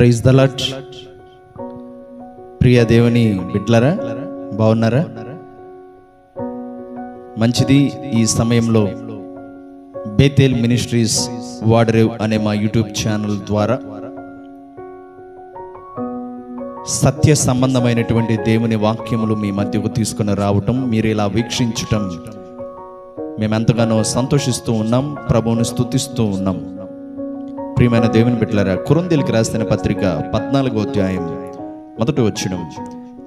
Praise the lot ప్రియ దేవుని బిడ్లరా బాగున్నారా మంచిది ఈ సమయంలో బేతేల్ మినిస్ట్రీస్ వాడరేవ్ అనే మా యూట్యూబ్ ఛానల్ ద్వారా. సత్య సంబంధమైనటువంటి దేవుని వాక్యములు మీ మధ్యకు తీసుకుని రావటం మీరు ఇలా వీక్షించటం మేము ఎంతగానో సంతోషిస్తూ ఉన్నాం ప్రభువుని స్తుతిస్తూ ఉన్నాం. ప్రియమైన దేవుని బిడ్డలారా కురందేలికి రాసిన పత్రిక పద్నాలుగో అధ్యాయం మొదటి వచ్చిన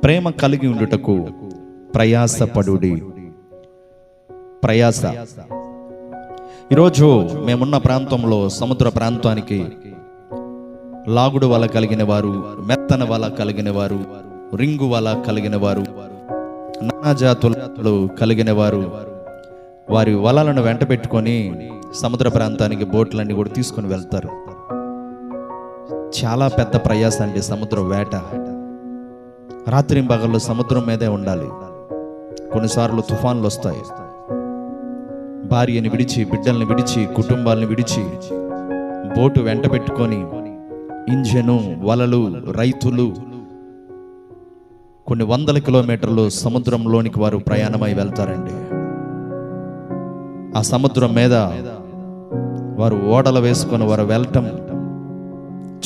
ప్రేమ కలిగి ఉండుటకు ప్రయాసపడుడి. ప్రయాస. ఈరోజు మేమున్న ప్రాంతంలో సముద్ర ప్రాంతానికి లాగుడు వల కలిగిన వారు మెత్తన వల కలిగిన వారు రింగు వల కలిగిన వారు నానా జాతులు కలిగిన వారు వారి వలలను వెంట పెట్టుకొని సముద్ర ప్రాంతానికి బోట్లన్నీ కూడా తీసుకొని వెళ్తారు. చాలా పెద్ద ప్రయాస అండి సముద్రం వేట. రాత్రి పగళ్ళు సముద్రం మీదే ఉండాలి. కొన్నిసార్లు తుఫాన్లు వస్తాయి. భార్యని విడిచి బిడ్డల్ని విడిచి కుటుంబాలను విడిచి బోటు వెంట పెట్టుకొని ఇంజను వలలు రైతులు కొన్ని వందల కిలోమీటర్లు సముద్రంలోనికి వారు ప్రయాణమై వెళ్తారండి. ఆ సముద్రం మీద వారు ఓడలు వేసుకొని వారు వెళ్ళటం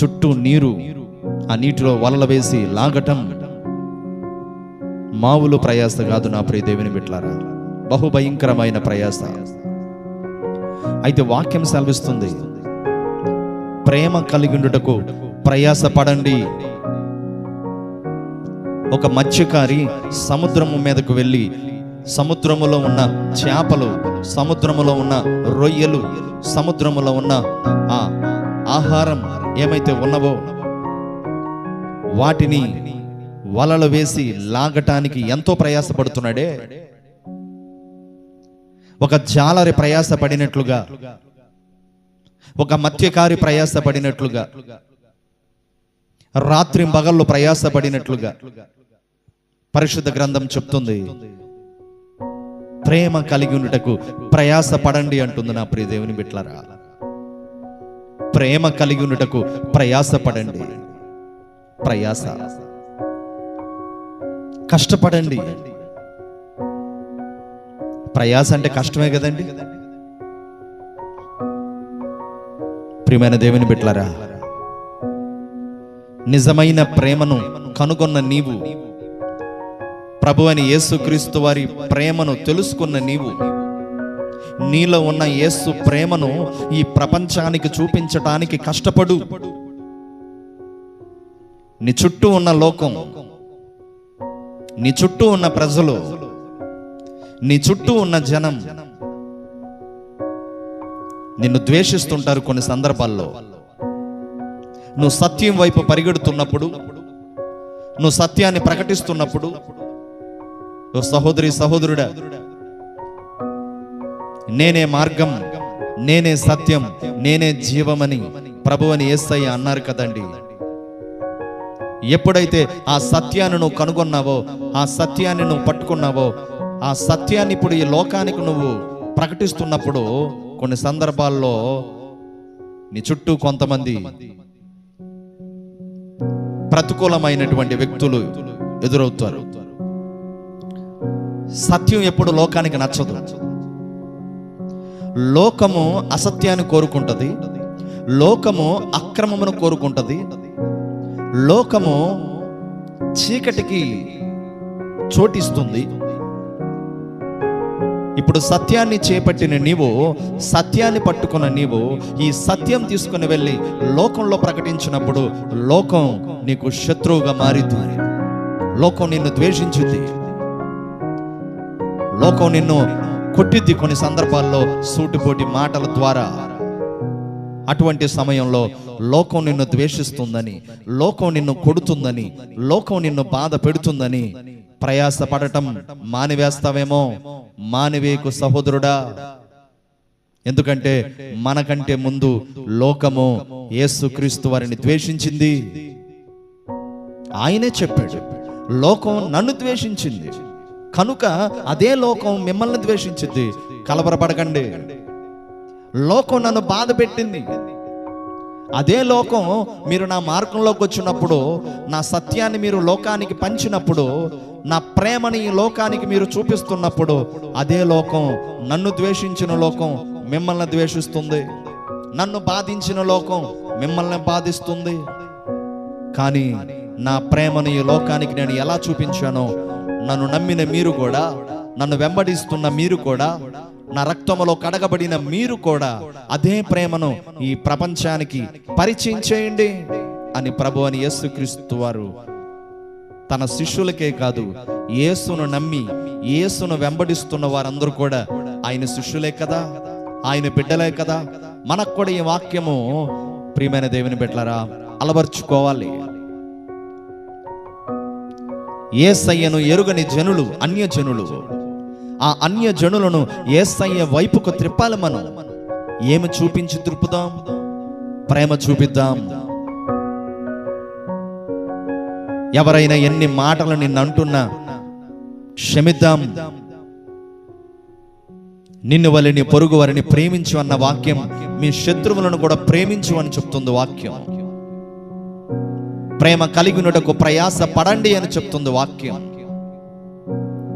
చుట్టూ నీరు ఆ నీటిలో వలలు వేసి లాగటం మావులు ప్రయాస కాదు నా ప్రియ దేవుని బిట్లారా బహుభయంకరమైన ప్రయాస. అయితే వాక్యం సెలవిస్తుంది. ప్రేమ కలిగిండుటకు ప్రయాస పడండి. ఒక మత్స్యకారి సముద్రము మీదకు వెళ్ళి సముద్రములో ఉన్న చేపలు సముద్రములో ఉన్న రొయ్యలు సముద్రములో ఉన్న ఆ ఆహారం ఏమైతే ఉన్నవో వాటిని వలలు వేసి లాగటానికి ఎంతో ప్రయాసపడుతున్నాడే. ఒక జాలరి ప్రయాసపడినట్లుగా ఒక మత్స్యకారి ప్రయాసపడినట్లుగా రాత్రి పగళ్ళు ప్రయాసపడినట్లుగా పరిశుద్ధ గ్రంథం చెప్తుంది. ప్రేమ కలిగి ఉండుటకు ప్రయాసపడండి అంటుంది నా ప్రియ దేవుని బిట్లరా ప్రేమ కలిగి ఉండుటకు ప్రయాసపడండి. ప్రయాస. కష్టపడండి. ప్రయాస అంటే కష్టమే కదండి. ప్రియమైన దేవుని బిట్లరా నిజమైన ప్రేమను కనుగొన్న నీవు ప్రభు అని యేసుక్రీస్తు వారి ప్రేమను తెలుసుకున్న నీవు నీలో ఉన్న యేసు ప్రేమను ఈ ప్రపంచానికి చూపించటానికి కష్టపడు. నీ చుట్టూ ఉన్న లోకం నీ చుట్టూ ఉన్న ప్రజలు నీ చుట్టూ ఉన్న జనం నిన్ను ద్వేషిస్తుంటారు కొన్ని సందర్భాల్లో. నువ్వు సత్యం వైపు పరిగెడుతున్నప్పుడు నువ్వు సత్యాన్ని ప్రకటిస్తున్నప్పుడు సహోదరి సహోదరుడా నేనే మార్గం నేనే సత్యం నేనే జీవమని ప్రభు అని ఏసయ్య అన్నారు కదండి. ఎప్పుడైతే ఆ సత్యాన్ని నువ్వు కనుగొన్నావో ఆ సత్యాన్ని నువ్వు పట్టుకున్నావో ఆ సత్యాన్ని ఇప్పుడు ఈ లోకానికి నువ్వు ప్రకటిస్తున్నప్పుడు కొన్ని సందర్భాల్లో నీ చుట్టూ కొంతమంది ప్రతికూలమైనటువంటి వ్యక్తులు ఎదురవుతారు. సత్యం ఎప్పుడు లోకానికి నచ్చదు. లోకము అసత్యాన్ని కోరుకుంటుంది. లోకము అక్రమమును కోరుకుంటుంది. లోకము చీకటికి చోటిస్తుంది. ఇప్పుడు సత్యాన్ని చేపట్టిన నీవు సత్యాన్ని పట్టుకున్న నీవు ఈ సత్యం తీసుకుని వెళ్ళి లోకంలో ప్రకటించినప్పుడు లోకం నీకు శత్రువుగా మారింది. లోకం నిన్ను ద్వేషించింది. లోకం నిన్ను కొట్టిద్ది కొన్ని సందర్భాల్లో సూటిపోటి మాటల ద్వారా. అటువంటి సమయంలో లోకం నిన్ను ద్వేషిస్తుందని లోకం నిన్ను కొడుతుందని లోకం నిన్ను బాధ పెడుతుందని ప్రయాసపడటం మానివేస్తావేమో? మానివేకు సహోదరుడా. ఎందుకంటే మనకంటే ముందు లోకము యేసుక్రీస్తు వారిని ద్వేషించింది. ఆయనే చెప్పాడు లోకం నన్ను ద్వేషించింది. కనుక అదే లోకం మిమ్మల్ని ద్వేషించింది కలవరపడకండి. లోకం నన్ను బాధ పెట్టింది. అదే లోకం మీరు నా మార్గంలోకి వచ్చినప్పుడు నా సత్యాన్ని మీరు లోకానికి పంచినప్పుడు నా ప్రేమని ఈ లోకానికి మీరు చూపిస్తున్నప్పుడు అదే లోకం నన్ను ద్వేషించిన లోకం మిమ్మల్ని ద్వేషిస్తుంది. నన్ను బాధించిన లోకం మిమ్మల్ని బాధిస్తుంది. కానీ నా ప్రేమను ఈ లోకానికి నేను ఎలా చూపించానో నన్ను నమ్మిన మీరు కూడా నన్ను వెంబడిస్తున్న మీరు కూడా నా రక్తములో కడగబడిన మీరు కూడా అదే ప్రేమను ఈ ప్రపంచానికి పరిచయం చేయండి అని ప్రభు అని యేసుక్రీస్తు వారు తన శిష్యులకే కాదు యేసును నమ్మి యేసును వెంబడిస్తున్న వారందరూ కూడా ఆయన శిష్యులే కదా ఆయన బిడ్డలే కదా. మనకు కూడా ఈ వాక్యము ప్రియమైన దేవుని బిడ్డలరా అలవర్చుకోవాలి. ఏసయ్యను ఎరుగని జనులు అన్య జనులు ఆ అన్య జనులను ఏసయ్య వైపుకు త్రిప్పాలి మనం. ఏమి చూపించి త్రిప్పుదాం? ప్రేమ చూపిద్దాం. ఎవరైనా ఎన్ని మాటలు నిన్ను అంటున్నా క్షమిద్దాం. నిన్ను వలని నీ పొరుగు వారిని ప్రేమించు అన్న వాక్యం మీ శత్రువులను కూడా ప్రేమించు అని చెప్తుంది వాక్యం. ప్రేమ కలిగినటకు ప్రయాస పడండి అని చెప్తుంది వాక్యం.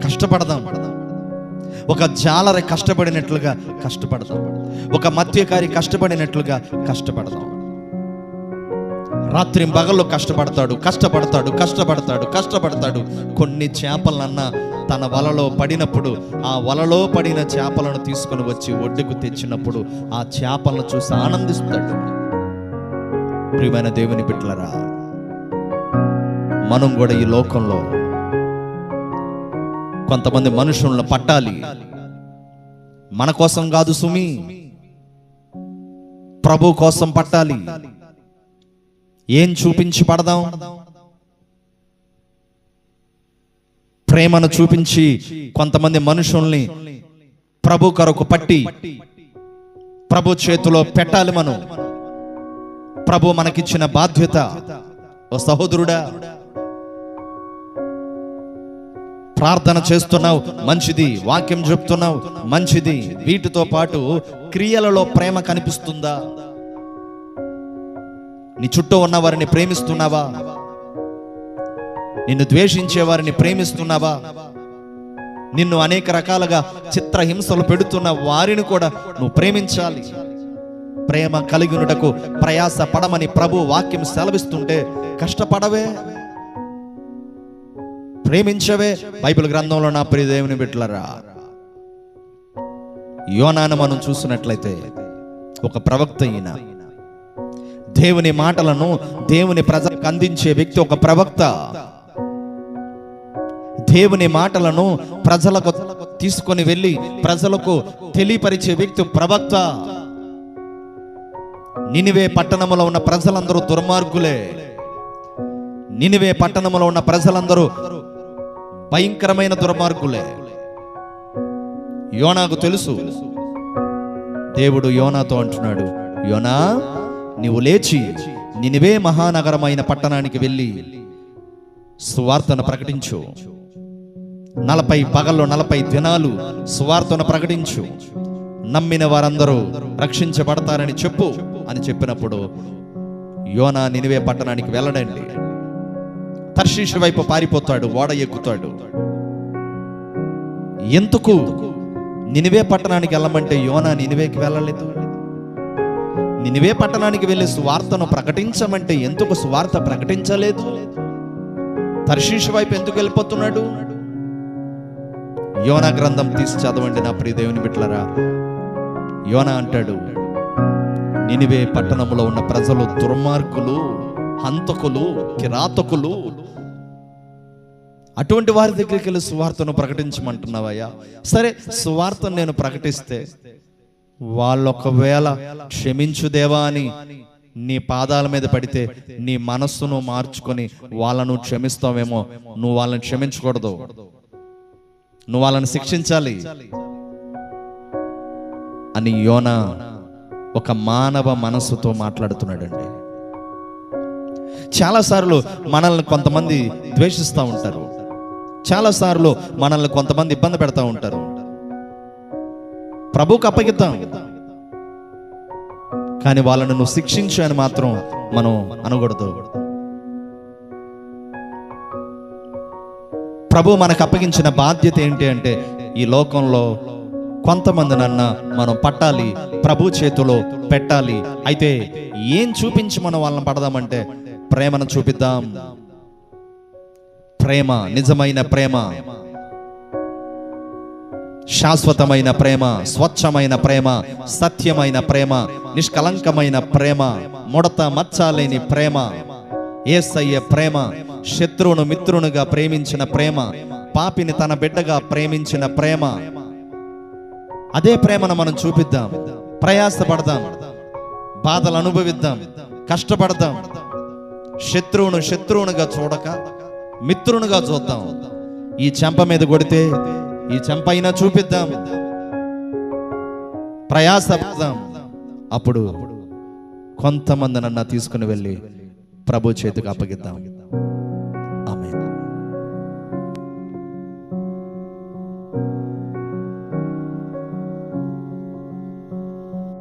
కష్టపడదాం. ఒక జాలరి కష్టపడినట్లుగా కష్టపడదాం. ఒక మత్స్యకారి కష్టపడినట్లుగా కష్టపడదాం. రాత్రి పగల్లో కష్టపడతాడు కష్టపడతాడు కష్టపడతాడు కష్టపడతాడు. కొన్ని చేపలన్నా తన వలలో పడినప్పుడు ఆ వలలో పడిన చేపలను తీసుకొని వచ్చి ఒడ్డుకు తెచ్చినప్పుడు ఆ చేపలను చూసి ఆనందిస్తాడు. ప్రియమైన దేవుని బిడ్డలరా మనం కూడా ఈ లోకంలో కొంతమంది మనుషులను పట్టాలి. మన కోసం కాదు సుమి ప్రభు కోసం పట్టాలి. ఏం చూపించి పడదాం? ప్రేమను చూపించి కొంతమంది మనుషుల్ని ప్రభు కొరకు పట్టి ప్రభు చేతిలో పెట్టాలి మనం. ప్రభు మనకిచ్చిన బాధ్యత. ఓ సహోదరుడా ప్రార్థన చేస్తున్నావు. మంచిది వాక్యం చెప్తున్నావు. మంచిది. వీటితో పాటు క్రియలలో ప్రేమ కనిపిస్తుందా? నీ చుట్టూ ఉన్న వారిని ప్రేమిస్తున్నావా? నిన్ను ద్వేషించే వారిని ప్రేమిస్తున్నావా? నిన్ను అనేక రకాలుగా చిత్రహింసలు పెడుతున్న వారిని కూడా నువ్వు ప్రేమించాలి. ప్రేమ కలిగినటకు ప్రయాస పడమని ప్రభు వాక్యం సెలవిస్తుంటే కష్టపడవే. ప్రేమించవే. బైబిల్ గ్రంథంలో నా ప్రియ దేవుని బిట్లరా యోనాను మనం చూసినట్లయితే ఒక ప్రవక్త ఈయన. దేవుని మాటలను దేవుని ప్రజలకు అందించే వ్యక్తి ఒక ప్రవక్త. దేవుని మాటలను ప్రజలకు తీసుకొని వెళ్ళి ప్రజలకు తెలియపరిచే వ్యక్తి ప్రవక్త. నినివే పట్టణములో ఉన్న ప్రజలందరూ దుర్మార్గులే. నినివే పట్టణంలో ఉన్న ప్రజలందరూ భయంకరమైన దుర్మార్గులే. యోనాకు తెలుసు. దేవుడు యోనాతో అంటున్నాడు యోనా నీవు లేచి నినివే మహానగరమైన పట్టణానికి వెళ్ళి సువార్తను ప్రకటించు. నలభై పగల్లో నలభై దినాలు సువార్తను ప్రకటించు. నమ్మిన వారందరూ రక్షించబడతారని చెప్పు అని చెప్పినప్పుడు యోనా నినివే పట్టణానికి వెళ్ళడండి. తర్షీషు వైపు పారిపోతాడు ఓడ ఎక్కుతాడు. ఎందుకు? నినివే పట్టణానికి వెళ్ళమంటే యోనా నినివేకి వెళ్ళలేదు. నినివే పట్టణానికి వెళ్ళి సువార్తను ప్రకటించమంటే ఎందుకు సువార్త ప్రకటించలేదు? తర్షీషు వైపు ఎందుకు వెళ్ళిపోతున్నాడు? యోనా గ్రంథం తీసి చదవండి నా ప్రియ దేవుని బిట్లరా యోనా అంటాడు నినివే పట్టణంలో ఉన్న ప్రజలు దుర్మార్గులు హంతకులు కిరాతకులు అటువంటి వారి దగ్గరికి వెళ్ళి సువార్తను ప్రకటించమంటున్నావయ్యా? సరే సువార్తను నేను ప్రకటిస్తే వాళ్ళు ఒకవేళ క్షమించు దేవా అని నీ పాదాల మీద పడితే నీ మనస్సును మార్చుకొని వాళ్ళను క్షమిస్తావేమో నువ్వు వాళ్ళని క్షమించకూడదు. నువ్వు వాళ్ళని శిక్షించాలి అని యోన ఒక మానవ మనస్సుతో మాట్లాడుతున్నాడండి. చాలాసార్లు మనల్ని కొంతమంది ద్వేషిస్తూ ఉంటారు. చాలాసార్లు మనల్ని కొంతమంది ఇబ్బంది పెడతా ఉంటారు. ప్రభుకు అప్పగిద్దాం. కానీ వాళ్ళను నువ్వు శిక్షించు అని మాత్రం మనం అనకూడదు. ప్రభు మనకు అప్పగించిన బాధ్యత ఏంటి అంటే ఈ లోకంలో కొంతమంది నన్న మనం పట్టాలి ప్రభు చేతిలో పెట్టాలి. అయితే ఏం చూపించి మనం వాళ్ళని పడదామంటే ప్రేమను చూపిద్దాం ప్రేమ నిజమైన ప్రేమ. శాశ్వతమైన ప్రేమ స్వచ్ఛమైన ప్రేమ సత్యమైన ప్రేమ నిష్కలంకమైన ప్రేమ ముడత మచ్చాలేని ప్రేమ ఏసయ్య ప్రేమ శత్రువును మిత్రునుగా ప్రేమించిన ప్రేమ పాపిని తన బిడ్డగా ప్రేమించిన ప్రేమ. అదే ప్రేమను మనం చూపిద్దాం. ప్రయాసపడదాం. బాధలు అనుభవిద్దాం. కష్టపడదాం. శత్రువును శత్రువునుగా చూడక మిత్రునిగా చూద్దాం. ఈ చెంప మీద కొడితే ఈ చెంప అయినా చూపిద్దాం. ప్రయాసపడదాం. అప్పుడు కొంతమంది నన్న తీసుకుని వెళ్ళి ప్రభు చేతికి అప్పగిద్దాం.